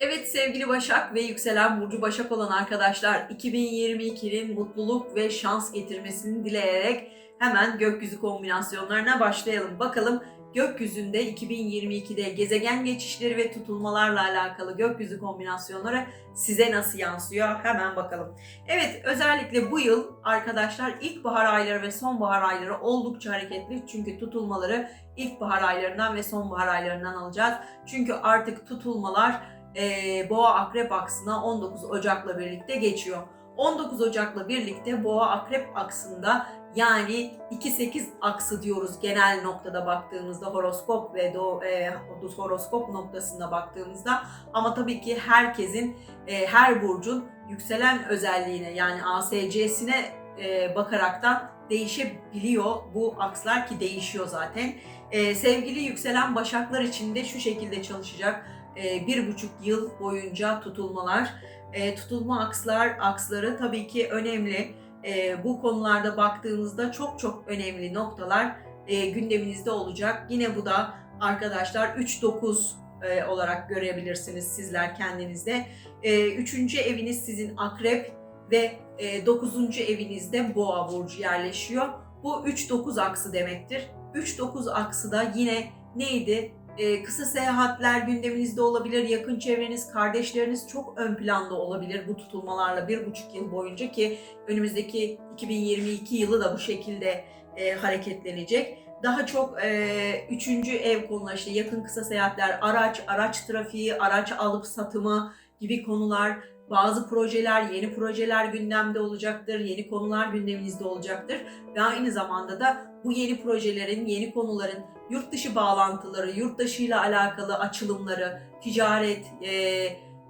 Evet sevgili Başak ve yükselen Burcu Başak olan arkadaşlar 2022'nin mutluluk ve şans getirmesini dileyerek hemen gökyüzü kombinasyonlarına başlayalım. Bakalım gökyüzünde 2022'de gezegen geçişleri ve tutulmalarla alakalı gökyüzü kombinasyonları size nasıl yansıyor? Hemen bakalım. Evet özellikle bu yıl arkadaşlar ilkbahar ayları ve sonbahar ayları oldukça hareketli. Çünkü tutulmaları ilkbahar aylarından ve sonbahar aylarından alacağız. Çünkü artık tutulmalar e, Boğa Akrep aksına 19 Ocak'la birlikte geçiyor. 19 Ocak'la birlikte Boğa Akrep aksında yani 2-8 aksı diyoruz genel noktada baktığımızda horoskop ve do, e, horoskop noktasında baktığımızda ama tabii ki herkesin e, her burcun yükselen özelliğine yani ASC'sine e, bakaraktan değişebiliyor bu akslar ki değişiyor zaten. E, sevgili yükselen başaklar için de şu şekilde çalışacak bir buçuk yıl boyunca tutulmalar. E, tutulma akslar, aksları tabii ki önemli. E, bu konularda baktığınızda çok çok önemli noktalar e, gündeminizde olacak. Yine bu da arkadaşlar 3-9 e, olarak görebilirsiniz sizler kendinizde. E, üçüncü eviniz sizin akrep ve e, dokuzuncu evinizde boğa burcu yerleşiyor. Bu 3-9 aksı demektir. 3-9 aksı da yine neydi? Ee, kısa seyahatler gündeminizde olabilir, yakın çevreniz, kardeşleriniz çok ön planda olabilir bu tutulmalarla bir buçuk yıl boyunca ki önümüzdeki 2022 yılı da bu şekilde e, hareketlenecek. Daha çok e, üçüncü ev konuları işte yakın kısa seyahatler, araç, araç trafiği, araç alıp satımı gibi konular, bazı projeler, yeni projeler gündemde olacaktır, yeni konular gündeminizde olacaktır ve aynı zamanda da bu yeni projelerin, yeni konuların yurt dışı bağlantıları, yurt dışı ile alakalı açılımları, ticaret e,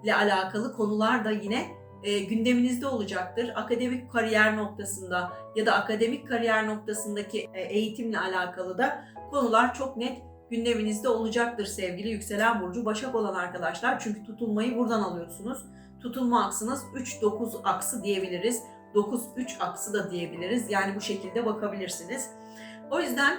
ile alakalı konular da yine e, gündeminizde olacaktır. Akademik kariyer noktasında ya da akademik kariyer noktasındaki e, eğitimle alakalı da konular çok net gündeminizde olacaktır sevgili yükselen burcu Başak olan arkadaşlar. Çünkü tutulmayı buradan alıyorsunuz. Tutulma aksınız 3-9 aksı diyebiliriz. 9-3 aksı da diyebiliriz. Yani bu şekilde bakabilirsiniz. O yüzden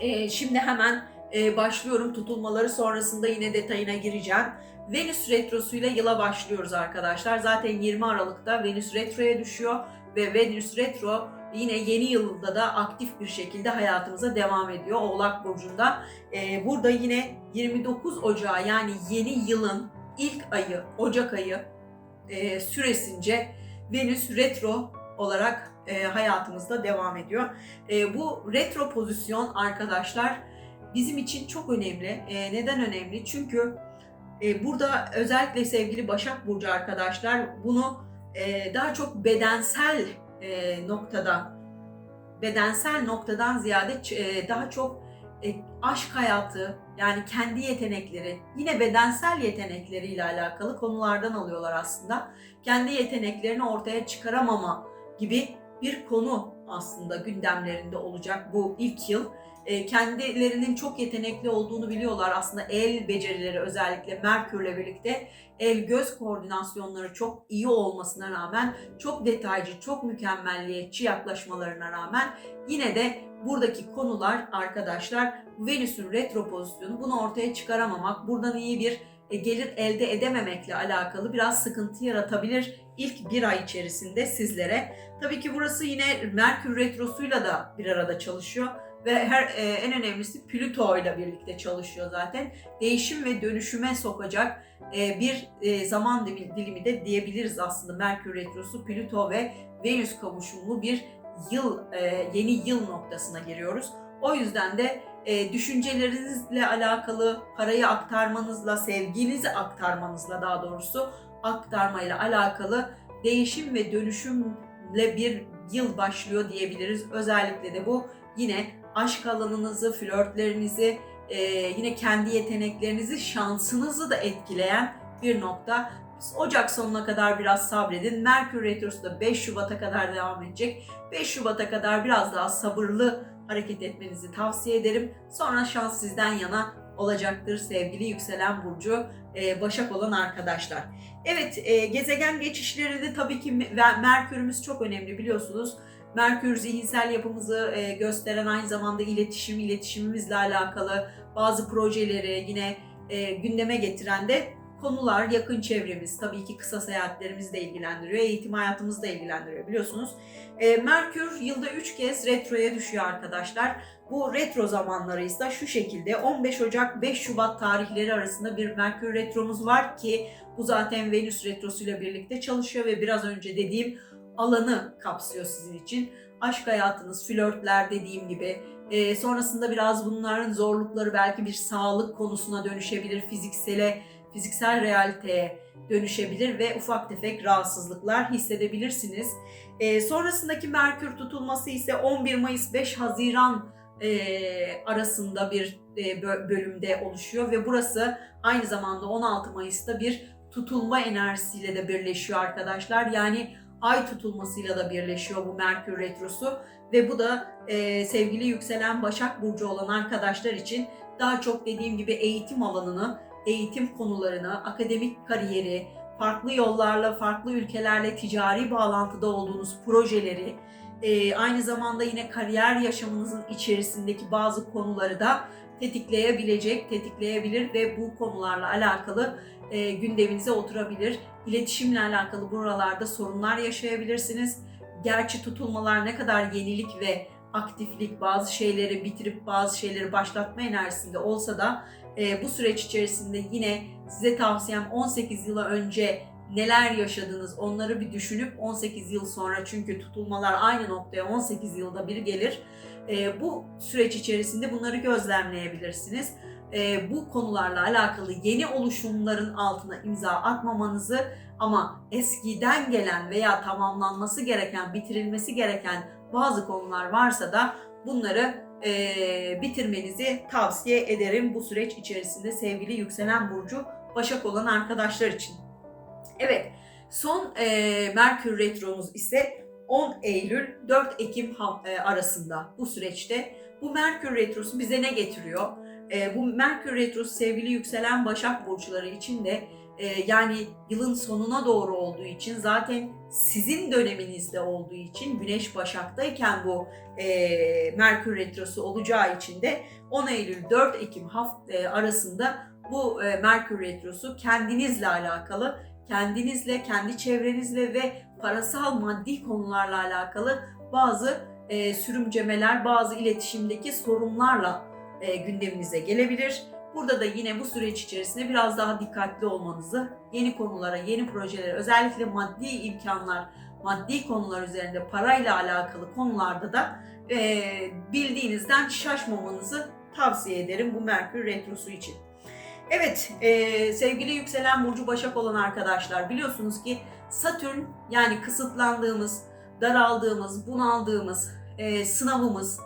e, şimdi hemen e, başlıyorum tutulmaları sonrasında yine detayına gireceğim. Venüs retrosuyla yıla başlıyoruz arkadaşlar. Zaten 20 Aralık'ta Venüs retroya düşüyor ve Venüs retro yine yeni yılda da aktif bir şekilde hayatımıza devam ediyor Oğlak Burcu'nda. E, burada yine 29 Ocağı yani yeni yılın ilk ayı, Ocak ayı e, süresince Venüs retro olarak e, hayatımızda devam ediyor. E, bu retro pozisyon arkadaşlar bizim için çok önemli. E, neden önemli? Çünkü e, burada özellikle sevgili Başak Burcu arkadaşlar bunu e, daha çok bedensel e, noktada bedensel noktadan ziyade e, daha çok e, aşk hayatı yani kendi yetenekleri yine bedensel yetenekleriyle alakalı konulardan alıyorlar aslında. Kendi yeteneklerini ortaya çıkaramama gibi bir konu aslında gündemlerinde olacak bu ilk yıl. E, kendilerinin çok yetenekli olduğunu biliyorlar aslında el becerileri özellikle Merkür'le birlikte el göz koordinasyonları çok iyi olmasına rağmen çok detaycı, çok mükemmelliyetçi yaklaşmalarına rağmen yine de buradaki konular arkadaşlar Venüs'ün retro pozisyonu bunu ortaya çıkaramamak, buradan iyi bir e, gelir elde edememekle alakalı biraz sıkıntı yaratabilir ilk bir ay içerisinde sizlere. Tabii ki burası yine Merkür Retrosu'yla da bir arada çalışıyor ve her e, en önemlisi Plüto ile birlikte çalışıyor zaten. Değişim ve dönüşüme sokacak e, bir zaman dilimi de diyebiliriz aslında Merkür Retrosu, Plüto ve Venüs kavuşumlu bir yıl e, yeni yıl noktasına giriyoruz. O yüzden de e, düşüncelerinizle alakalı, parayı aktarmanızla, sevginizi aktarmanızla daha doğrusu aktarmayla alakalı değişim ve dönüşümle bir yıl başlıyor diyebiliriz. Özellikle de bu yine aşk alanınızı, flörtlerinizi, e, yine kendi yeteneklerinizi, şansınızı da etkileyen bir nokta. Ocak sonuna kadar biraz sabredin. Merkür Retrosu da 5 Şubat'a kadar devam edecek. 5 Şubat'a kadar biraz daha sabırlı hareket etmenizi tavsiye ederim. Sonra şans sizden yana olacaktır sevgili yükselen burcu e, Başak olan arkadaşlar. Evet e, gezegen geçişleri de tabii ki Merkür'ümüz çok önemli biliyorsunuz. Merkür zihinsel yapımızı e, gösteren aynı zamanda iletişim, iletişimimizle alakalı bazı projeleri yine gündeme getiren de konular yakın çevremiz, tabii ki kısa seyahatlerimizi de ilgilendiriyor, eğitim hayatımızı da ilgilendiriyor biliyorsunuz. E, Merkür yılda 3 kez retroya düşüyor arkadaşlar. Bu retro zamanları ise şu şekilde 15 Ocak 5 Şubat tarihleri arasında bir Merkür retromuz var ki bu zaten Venüs retrosuyla birlikte çalışıyor ve biraz önce dediğim alanı kapsıyor sizin için. Aşk hayatınız, flörtler dediğim gibi. E, sonrasında biraz bunların zorlukları belki bir sağlık konusuna dönüşebilir, fiziksele, fiziksel realiteye dönüşebilir ve ufak tefek rahatsızlıklar hissedebilirsiniz. E, sonrasındaki Merkür tutulması ise 11 Mayıs 5 Haziran e, arasında bir e, bölümde oluşuyor ve burası aynı zamanda 16 Mayıs'ta bir tutulma enerjisiyle de birleşiyor arkadaşlar. Yani ay tutulmasıyla da birleşiyor bu Merkür Retrosu ve bu da e, sevgili yükselen Başak Burcu olan arkadaşlar için daha çok dediğim gibi eğitim alanını, eğitim konularını, akademik kariyeri, farklı yollarla, farklı ülkelerle ticari bağlantıda olduğunuz projeleri, e, aynı zamanda yine kariyer yaşamınızın içerisindeki bazı konuları da tetikleyebilecek, tetikleyebilir ve bu konularla alakalı e, gündeminize oturabilir. İletişimle alakalı buralarda sorunlar yaşayabilirsiniz. Gerçi tutulmalar ne kadar yenilik ve aktiflik, bazı şeyleri bitirip bazı şeyleri başlatma enerjisinde olsa da e, bu süreç içerisinde yine size tavsiyem 18 yıla önce neler yaşadınız onları bir düşünüp 18 yıl sonra çünkü tutulmalar aynı noktaya 18 yılda bir gelir. E, bu süreç içerisinde bunları gözlemleyebilirsiniz. E, bu konularla alakalı yeni oluşumların altına imza atmamanızı ama eskiden gelen veya tamamlanması gereken, bitirilmesi gereken bazı konular varsa da bunları e, bitirmenizi tavsiye ederim bu süreç içerisinde sevgili yükselen burcu Başak olan arkadaşlar için. Evet, son e, Merkür Retromuz ise 10 Eylül 4 Ekim arasında bu süreçte. Bu Merkür Retrosu bize ne getiriyor? E, bu Merkür Retrosu sevgili yükselen Başak Burçları için de e, yani yılın sonuna doğru olduğu için zaten sizin döneminizde olduğu için Güneş Başak'tayken bu e, Merkür Retrosu olacağı için de 10 Eylül 4 Ekim haft e, arasında bu e, Merkür Retrosu kendinizle alakalı kendinizle, kendi çevrenizle ve parasal maddi konularla alakalı bazı e, sürümcemeler, bazı iletişimdeki sorunlarla e, gündeminize gelebilir. Burada da yine bu süreç içerisinde biraz daha dikkatli olmanızı, yeni konulara, yeni projelere, özellikle maddi imkanlar, maddi konular üzerinde parayla alakalı konularda da e, bildiğinizden şaşmamanızı tavsiye ederim bu Merkür Retrosu için. Evet, e, sevgili yükselen burcu Başak olan arkadaşlar biliyorsunuz ki Satürn yani kısıtlandığımız, daraldığımız, bunaldığımız, e, sınavımız,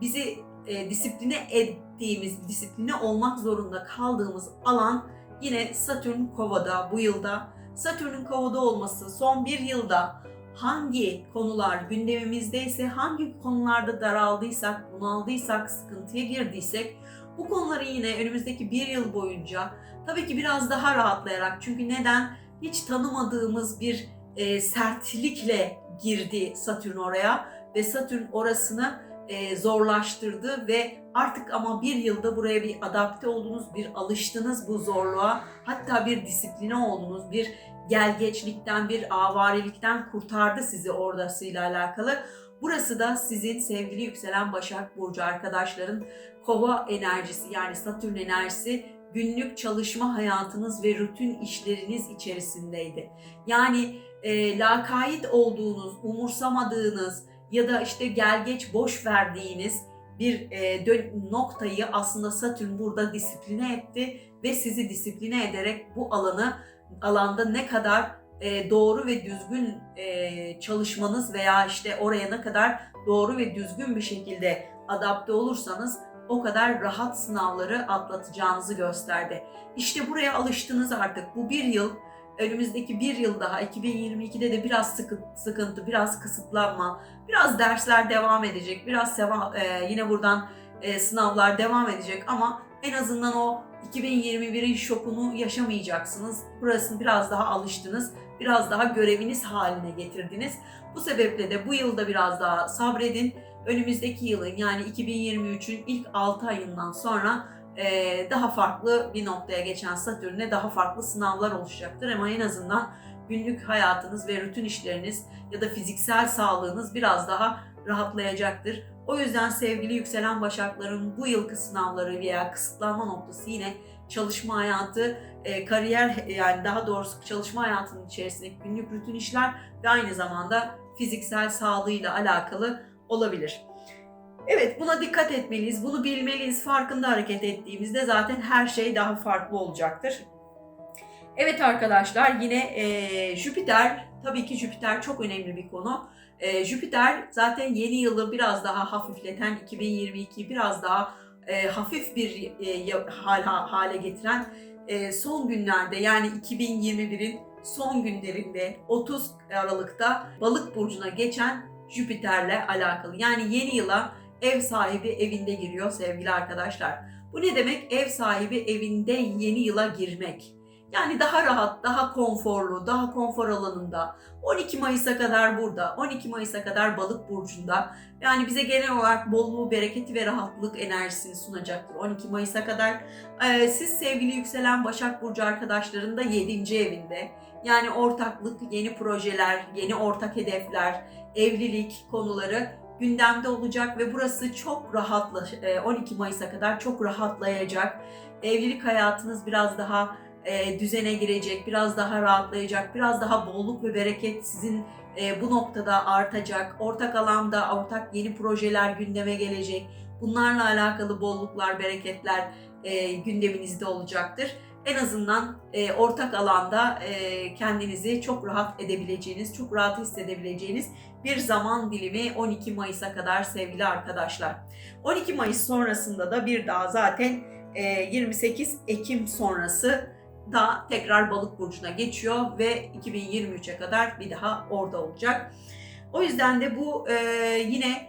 bizi e, disipline ettiğimiz, disipline olmak zorunda kaldığımız alan yine Satürn Kova'da bu yılda. Satürn'ün Kova'da olması son bir yılda hangi konular gündemimizdeyse, hangi konularda daraldıysak, bunaldıysak, sıkıntıya girdiysek bu konuları yine önümüzdeki bir yıl boyunca tabii ki biraz daha rahatlayarak çünkü neden? Hiç tanımadığımız bir e, sertlikle girdi Satürn oraya ve Satürn orasını e, zorlaştırdı ve artık ama bir yılda buraya bir adapte oldunuz, bir alıştınız bu zorluğa, hatta bir disipline oldunuz, bir gelgeçlikten, bir avarelikten kurtardı sizi oradasıyla alakalı. Burası da sizin sevgili yükselen Başak Burcu arkadaşların kova enerjisi yani Satürn enerjisi günlük çalışma hayatınız ve rutin işleriniz içerisindeydi. Yani e, lakayt olduğunuz, umursamadığınız ya da işte gel geç boş verdiğiniz bir e, noktayı aslında Satürn burada disipline etti ve sizi disipline ederek bu alanı alanda ne kadar e, doğru ve düzgün e, çalışmanız veya işte oraya ne kadar doğru ve düzgün bir şekilde adapte olursanız o kadar rahat sınavları atlatacağınızı gösterdi. İşte buraya alıştınız artık. Bu bir yıl, önümüzdeki bir yıl daha 2022'de de biraz sıkıntı, biraz kısıtlanma, biraz dersler devam edecek, biraz seva, e, yine buradan e, sınavlar devam edecek ama en azından o 2021'in şokunu yaşamayacaksınız. Burasını biraz daha alıştınız, biraz daha göreviniz haline getirdiniz. Bu sebeple de bu yılda biraz daha sabredin önümüzdeki yılın yani 2023'ün ilk 6 ayından sonra daha farklı bir noktaya geçen Satürn'e daha farklı sınavlar oluşacaktır ama en azından günlük hayatınız ve rutin işleriniz ya da fiziksel sağlığınız biraz daha rahatlayacaktır. O yüzden sevgili yükselen başakların bu yılki sınavları veya kısıtlanma noktası yine çalışma hayatı, e, kariyer yani daha doğrusu çalışma hayatının içerisindeki günlük rutin işler ve aynı zamanda fiziksel sağlığıyla alakalı olabilir. Evet buna dikkat etmeliyiz, bunu bilmeliyiz. Farkında hareket ettiğimizde zaten her şey daha farklı olacaktır. Evet arkadaşlar yine e, Jüpiter, tabii ki Jüpiter çok önemli bir konu. E, Jüpiter zaten yeni yılı biraz daha hafifleten, 2022'yi biraz daha e, hafif bir e, hal, hale getiren e, son günlerde yani 2021'in son günlerinde 30 Aralık'ta Balık burcuna geçen Jüpiter'le alakalı. Yani yeni yıla ev sahibi evinde giriyor sevgili arkadaşlar. Bu ne demek? Ev sahibi evinde yeni yıla girmek. Yani daha rahat, daha konforlu, daha konfor alanında. 12 Mayıs'a kadar burada, 12 Mayıs'a kadar balık burcunda. Yani bize genel olarak bolluğu, bereketi ve rahatlık enerjisini sunacaktır 12 Mayıs'a kadar. Ee, siz sevgili yükselen Başak Burcu arkadaşların da 7. evinde. Yani ortaklık, yeni projeler, yeni ortak hedefler, evlilik konuları gündemde olacak ve burası çok rahatla 12 Mayıs'a kadar çok rahatlayacak. Evlilik hayatınız biraz daha e, düzene girecek, biraz daha rahatlayacak, biraz daha bolluk ve bereket sizin e, bu noktada artacak. Ortak alanda ortak yeni projeler gündeme gelecek. Bunlarla alakalı bolluklar, bereketler e, gündeminizde olacaktır. En azından e, ortak alanda e, kendinizi çok rahat edebileceğiniz, çok rahat hissedebileceğiniz bir zaman dilimi 12 Mayıs'a kadar sevgili arkadaşlar. 12 Mayıs sonrasında da bir daha zaten e, 28 Ekim sonrası da tekrar balık burcuna geçiyor ve 2023'e kadar bir daha orada olacak. O yüzden de bu e, yine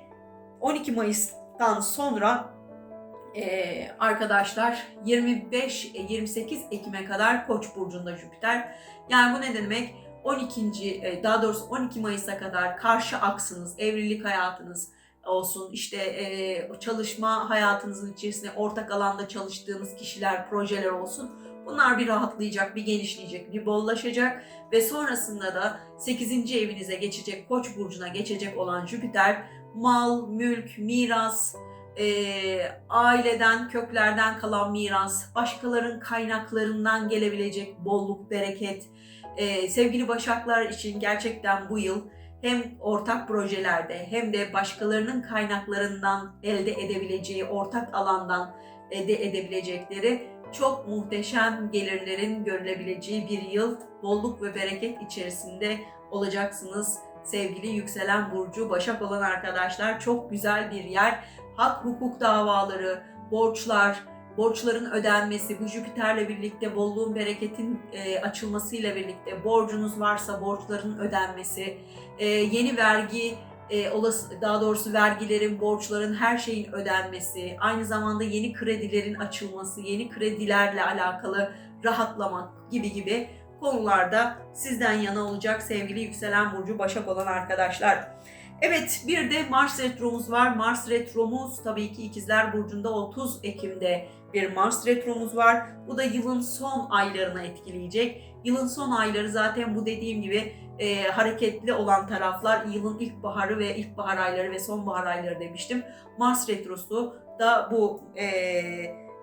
12 Mayıs'tan sonra e, arkadaşlar 25-28 Ekim'e kadar Koç burcunda Jüpiter. Yani bu ne demek? 12. E, daha doğrusu 12 Mayıs'a kadar karşı aksınız, evlilik hayatınız, olsun işte e, çalışma hayatınızın içerisinde ortak alanda çalıştığınız kişiler, projeler olsun Bunlar bir rahatlayacak, bir genişleyecek, bir bollaşacak ve sonrasında da 8. evinize geçecek, Koç burcuna geçecek olan Jüpiter mal, mülk, miras, e, aileden, köklerden kalan miras, başkalarının kaynaklarından gelebilecek bolluk, bereket. E, sevgili Başaklar için gerçekten bu yıl hem ortak projelerde hem de başkalarının kaynaklarından elde edebileceği ortak alandan elde edebilecekleri çok muhteşem gelirlerin görülebileceği bir yıl bolluk ve bereket içerisinde olacaksınız. Sevgili yükselen burcu Başak olan arkadaşlar çok güzel bir yer. Hak hukuk davaları, borçlar, borçların ödenmesi, bu Jüpiter'le birlikte bolluğun, bereketin e, açılmasıyla birlikte borcunuz varsa borçların ödenmesi, e, yeni vergi e, olası daha doğrusu vergilerin, borçların, her şeyin ödenmesi, aynı zamanda yeni kredilerin açılması, yeni kredilerle alakalı rahatlamak gibi gibi konularda sizden yana olacak sevgili yükselen burcu Başak olan arkadaşlar. Evet bir de Mars retromuz var. Mars retromuz tabii ki ikizler burcunda 30 Ekim'de bir Mars retromuz var. Bu da yılın son aylarına etkileyecek. Yılın son ayları zaten bu dediğim gibi e, hareketli olan taraflar yılın ilkbaharı ve ilkbahar ayları ve sonbahar ayları demiştim. Mars retrosu da bu e,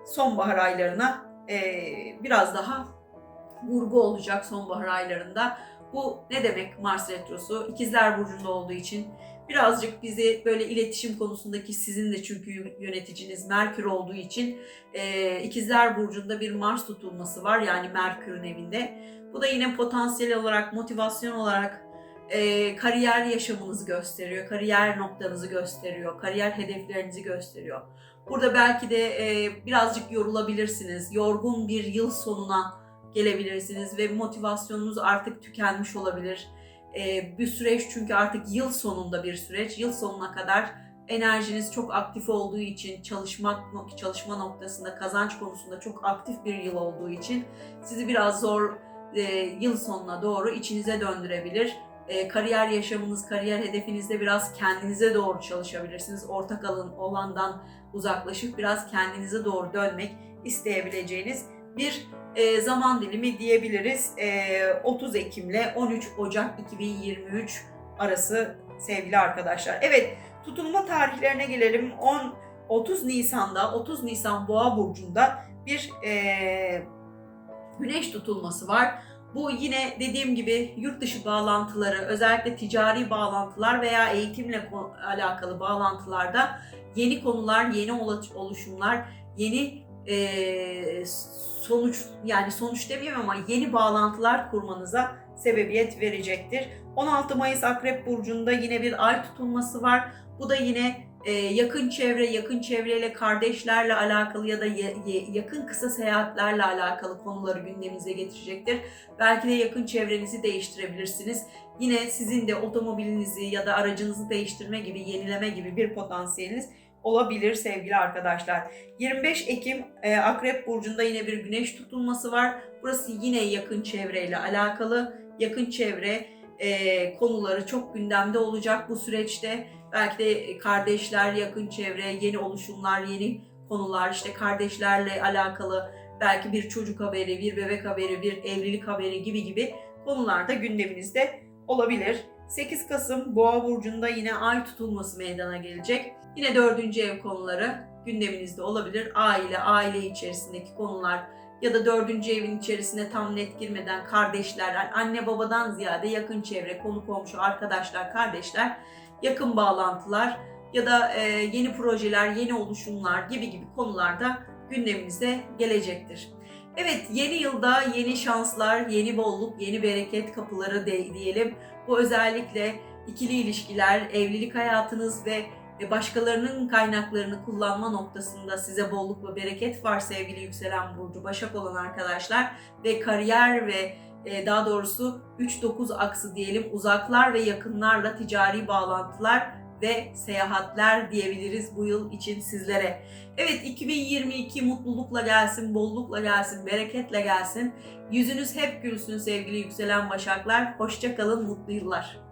sonbahar aylarına e, biraz daha vurgu olacak sonbahar aylarında. Bu ne demek Mars retrosu? İkizler burcunda olduğu için birazcık bizi böyle iletişim konusundaki sizin de çünkü yöneticiniz Merkür olduğu için e, İkizler burcunda bir Mars tutulması var yani Merkür'ün evinde. Bu da yine potansiyel olarak, motivasyon olarak e, kariyer yaşamınızı gösteriyor, kariyer noktanızı gösteriyor, kariyer hedeflerinizi gösteriyor. Burada belki de e, birazcık yorulabilirsiniz, yorgun bir yıl sonuna gelebilirsiniz ve motivasyonunuz artık tükenmiş olabilir. E, bir süreç çünkü artık yıl sonunda bir süreç, yıl sonuna kadar enerjiniz çok aktif olduğu için, çalışmak çalışma noktasında, kazanç konusunda çok aktif bir yıl olduğu için sizi biraz zor e, yıl sonuna doğru içinize döndürebilir. E, kariyer yaşamınız, kariyer hedefinizde biraz kendinize doğru çalışabilirsiniz. Ortak alın olandan uzaklaşıp biraz kendinize doğru dönmek, isteyebileceğiniz bir e, zaman dilimi diyebiliriz. E, 30 Ekim ile 13 Ocak 2023 arası sevgili arkadaşlar. Evet tutulma tarihlerine gelelim. 10 30 Nisan'da 30 Nisan Boğa burcunda bir e, güneş tutulması var. Bu yine dediğim gibi yurt dışı bağlantıları, özellikle ticari bağlantılar veya eğitimle alakalı bağlantılarda yeni konular, yeni oluş- oluşumlar, yeni e, sonuç yani sonuç demeyeyim ama yeni bağlantılar kurmanıza sebebiyet verecektir. 16 Mayıs Akrep Burcu'nda yine bir ay tutulması var. Bu da yine e, yakın çevre, yakın çevreyle kardeşlerle alakalı ya da ya- ya- yakın kısa seyahatlerle alakalı konuları gündeminize getirecektir. Belki de yakın çevrenizi değiştirebilirsiniz. Yine sizin de otomobilinizi ya da aracınızı değiştirme gibi, yenileme gibi bir potansiyeliniz olabilir sevgili arkadaşlar. 25 Ekim e, Akrep Burcu'nda yine bir güneş tutulması var. Burası yine yakın çevreyle alakalı. Yakın çevre e, konuları çok gündemde olacak bu süreçte. Belki de kardeşler, yakın çevre, yeni oluşumlar, yeni konular, işte kardeşlerle alakalı belki bir çocuk haberi, bir bebek haberi, bir evlilik haberi gibi gibi konular da gündeminizde olabilir. 8 Kasım Boğa burcunda yine ay tutulması meydana gelecek. Yine dördüncü ev konuları gündeminizde olabilir. Aile, aile içerisindeki konular ya da dördüncü evin içerisine tam net girmeden kardeşler, anne babadan ziyade yakın çevre, konu komşu, arkadaşlar, kardeşler, yakın bağlantılar ya da e, yeni projeler, yeni oluşumlar gibi gibi konularda gündemimize gelecektir. Evet yeni yılda yeni şanslar, yeni bolluk, yeni bereket kapıları de, diyelim. Bu özellikle ikili ilişkiler, evlilik hayatınız ve başkalarının kaynaklarını kullanma noktasında size bolluk ve bereket var sevgili yükselen burcu Başak olan arkadaşlar ve kariyer ve e, daha doğrusu 3-9 aksı diyelim uzaklar ve yakınlarla ticari bağlantılar ve seyahatler diyebiliriz bu yıl için sizlere. Evet 2022 mutlulukla gelsin, bollukla gelsin, bereketle gelsin. Yüzünüz hep gülsün sevgili yükselen başaklar. Hoşça kalın, mutlu yıllar.